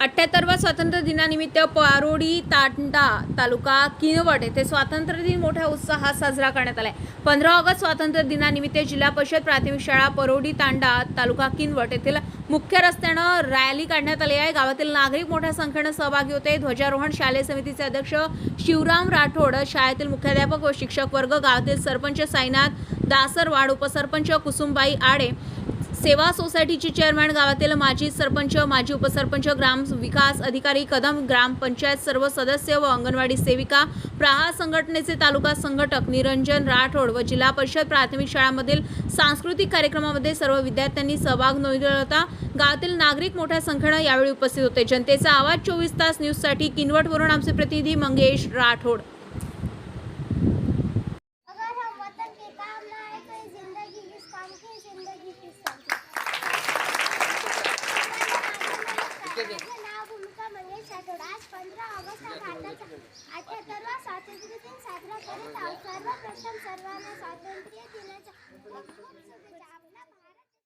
अठ्ठ्याहत्तरवा स्वातंत्र्य दिनानिमित्त पारोडी तांडा तालुका किनवट येथे स्वातंत्र्य दिन मोठ्या उत्साहात साजरा करण्यात आला आहे पंधरा ऑगस्ट स्वातंत्र्य दिनानिमित्त जिल्हा परिषद प्राथमिक शाळा परोडी तांडा तालुका किनवट येथील मुख्य रस्त्यानं रॅली काढण्यात आली आहे. गावातील नागरिक मोठ्या संख्येनं सहभागी होते. ध्वजारोहण शालेय समितीचे अध्यक्ष शिवराम राठोड शाळेतील मुख्याध्यापक व शिक्षक वर्ग गावातील सरपंच साईनाथ दासरवाड उपसरपंच कुसुमबाई आडे सेवा सोसायटीचे चेअरमॅन गावातील माजी सरपंच माजी उपसरपंच ग्राम विकास अधिकारी कदम ग्रामपंचायत सर्व सदस्य व अंगणवाडी सेविका प्रहार संघटनेचे तालुका संघटक निरंजन राठोड व जिल्हा परिषद प्राथमिक शाळांमधील सांस्कृतिक कार्यक्रमामध्ये सर्व विद्यार्थ्यांनी सहभाग नोंदवला. होता गावातील नागरिक मोठ्या संख्येनं यावेळी उपस्थित होते. जनतेचा आवाज चोवीस तास न्यूजसाठी किनवटवरून आमचे प्रतिनिधी मंगेश राठोड. अठ्याहत्तरवा स्वातंत्र्य दिन साजरा करत आहोत. सर्वप्रथम सर्वांना स्वातंत्र्य दिनाच्या